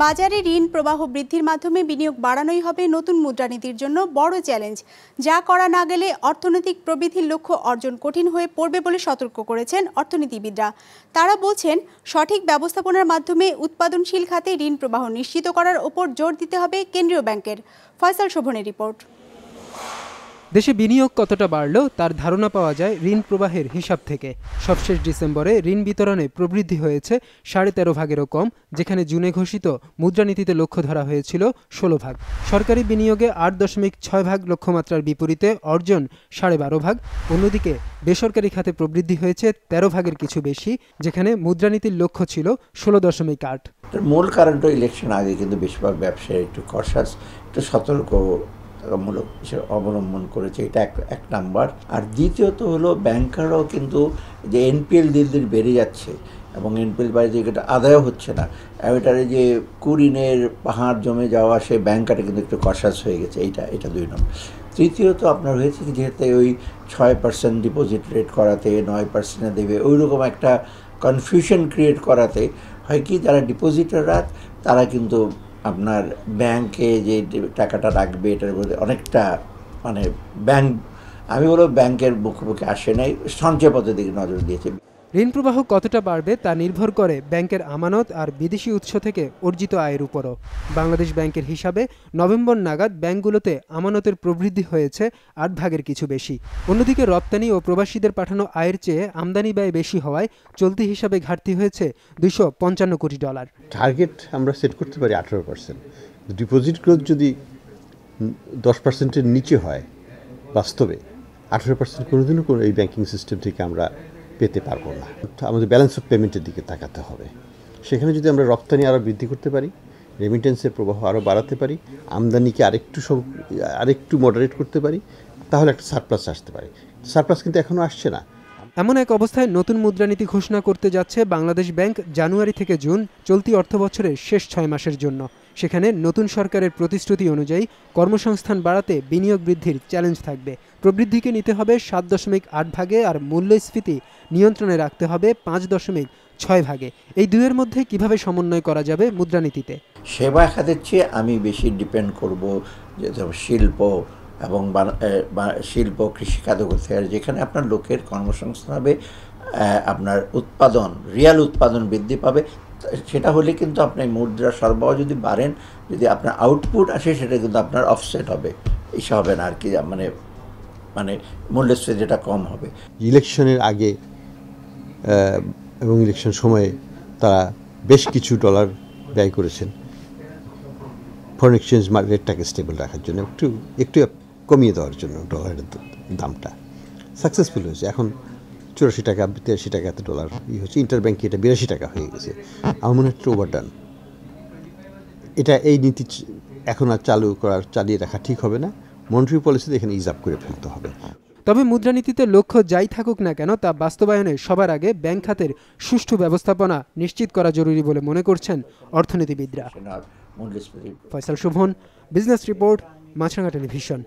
বাজারে ঋণ প্রবাহ বৃদ্ধির মাধ্যমে বিনিয়োগ বাড়ানোই হবে নতুন মুদ্রানীতির জন্য বড় চ্যালেঞ্জ। যা করা না গেলে অর্থনৈতিক প্রবৃদ্ধির লক্ষ্য অর্জন কঠিন হয়ে পড়বে বলে সতর্ক করেছেন অর্থনীতিবিদরা। তারা বলছেন, সঠিক ব্যবস্থাপনার মাধ্যমে উৎপাদনশীল খাতে ঋণ প্রবাহ নিশ্চিত করার ওপর জোর দিতে হবে কেন্দ্রীয় ব্যাংকের। ফয়সাল শোভনের রিপোর্ট। দেশে বিনিয়োগ কতটা বাড়ল তার ধারণা পাওয়া যায় ঋণ প্রবাহের হিসাব থেকে। সবশেষ ডিসেম্বরে ঋণ বিতরণে প্রবৃদ্ধি হয়েছে সাড়ে তেরো ভাগেরও কম, যেখানে জুনে ঘোষিত মুদ্রানীতিতে লক্ষ্য ধরা হয়েছিল ষোলো ভাগ। সরকারি বিনিয়োগে আট দশমিক ছয় ভাগ লক্ষ্যমাত্রার বিপরীতে অর্জন সাড়ে বারো ভাগ। অন্যদিকে বেসরকারি খাতে প্রবৃদ্ধি হয়েছে তেরো ভাগের কিছু বেশি, যেখানে মুদ্রানীতির লক্ষ্য ছিল ষোলো দশমিক আট। মূল কারণটা ইলেকশন আগে কিন্তু বেশিরভাগ ব্যবসায়ী একটু কষাস একটু সতর্ক মূলক হিসেবে অবলম্বন করেছে, এটা এক এক নাম্বার। আর দ্বিতীয়ত হলো, ব্যাংকাররাও কিন্তু যে এনপিএল দিন দিন বেড়ে যাচ্ছে এবং এনপিএল বাড়ি যেটা আদায়ও হচ্ছে না। এটারে যে কুরিনের পাহাড় জমে যাওয়া সেই ব্যাংকারে কিন্তু একটু কষাস হয়ে গেছে, এইটা, এটা দুই নম্বর। তৃতীয়ত আপনার হয়েছে কি, যেহেতু ওই ছয় পার্সেন্ট ডিপোজিট রেট করাতে, নয় পার্সেন্টে দেবে ওই রকম একটা কনফিউশন ক্রিয়েট করাতে হয় কি, যারা ডিপোজিটাররা তারা কিন্তু আপনার ব্যাংকে যে টাকাটা রাখবে, এটার মধ্যে অনেকটা মানে ব্যাংক, আমি বলব ব্যাংকের মুখোমুখি আসে নাই সঞ্চয় পদ্ধতির দিকে নজর দিয়েছে। ঋণ প্রবাহ কতটা বাড়বে তা নির্ভর করে ব্যাংকের আমানত আর বিদেশি উৎস থেকে অর্জিত আয়ের উপরও। বাংলাদেশ ব্যাংকের হিসাবে নভেম্বর নাগাদ ব্যাংকগুলোতে আমানতের প্রবৃদ্ধি হয়েছে আট ভাগের কিছু বেশি। অন্যদিকে রপ্তানি ও প্রবাসীদের পাঠানো আয়ের চেয়ে আমদানি ব্যয় বেশি হওয়ায় চলতি হিসাবে ঘাটতি হয়েছে দুইশো পঞ্চান্ন কোটি ডলার। টার্গেট আমরা সেট করতে পারি আঠেরো পার্সেন্ট। ডিপোজিট গ্রোথ যদি দশ পার্সেন্টের নিচে হয়, বাস্তবে আঠেরো পার্সেন্ট কোনোদিনও কোনো এই ব্যাংকিং সিস্টেম থেকে আমরা পেতে পারব না। আমাদের ব্যালেন্স অফ পেমেন্টের দিকে তাকাতে হবে। সেখানে যদি আমরা রপ্তানি আরও বৃদ্ধি করতে পারি রেমিটেন্সের প্রবাহ আরও বাড়াতে পারি, আমদানিকে আরেকটু আরেকটু মডারেট করতে পারি, তাহলে একটা সারপ্লাস আসতে পারে। সারপ্লাস কিন্তু এখনও আসছে না। এমন এক অবস্থায় নতুন মুদ্রানীতি ঘোষণা করতে যাচ্ছে বাংলাদেশ ব্যাংক জানুয়ারি থেকে জুন চলতি অর্থ বছরের শেষ ছয় মাসের জন্য। সেখানে নতুন সরকারের প্রতিশ্রুতি অনুযায়ী কর্মসংস্থান বাড়াতে বিনিয়োগ বৃদ্ধির চ্যালেঞ্জ থাকবে। প্রবৃদ্ধিকে নিতে হবে সাত দশমিক আট ভাগে আর মূল্যস্ফীতি নিয়ন্ত্রণে রাখতে হবে পাঁচ দশমিক ছয় ভাগে। এই দুয়ের মধ্যে কীভাবে সমন্বয় করা যাবে মুদ্রানীতিতে? সেবা খাতের চেয়ে আমি বেশি ডিপেন্ড করব যে শিল্প এবং শিল্প কৃষিখাত হবে যেখানে আপনার লোকের কর্মসংস্থান হবে আপনার উৎপাদন রিয়াল উৎপাদন বৃদ্ধি পাবে সেটা হলে কিন্তু আপনি মুদ্রা সরবরাহ যদি বাড়েন, যদি আপনার আউটপুট আসে, সেটা কিন্তু আপনার অফসেট হবে। এইসব হবে না আর কি মানে মানে মূল্যস্ফীতি যেটা কম হবে। ইলেকশনের আগে এবং ইলেকশন সময়ে তারা বেশ কিছু ডলার ব্যয় করেছেন। ফরেন এক্সচেঞ্জ মার্কেটটাকে স্টেবল রাখার জন্য। একটু একটু কমিয়ে দেওয়ার জন্য ডলারের দামটা সাকসেসফুল হয়েছে। এখন চুরাশি টাকা তিরাশি টাকা এত ডলার ই হচ্ছে। ইন্টার ব্যাঙ্কে এটা বিরাশি টাকা হয়ে গেছে। আমার মনে হচ্ছে ওভারডান এটা এই নীতি এখন আর চালু করার চালিয়ে রাখা ঠিক হবে না। মন্ট্রি পলিসিতে এখানে ইজ আপ করে ফেলতে হবে। তবে মুদ্রানীতিতে লক্ষ্য যাই থাকুক না কেন তা বাস্তবায়নে সবার আগে ব্যাংক খাতের সুষ্ঠু ব্যবস্থাপনা নিশ্চিত করা জরুরি বলে মনে করছেন অর্থনীতিবিদরা। Faisal Shovon business report Maasranga television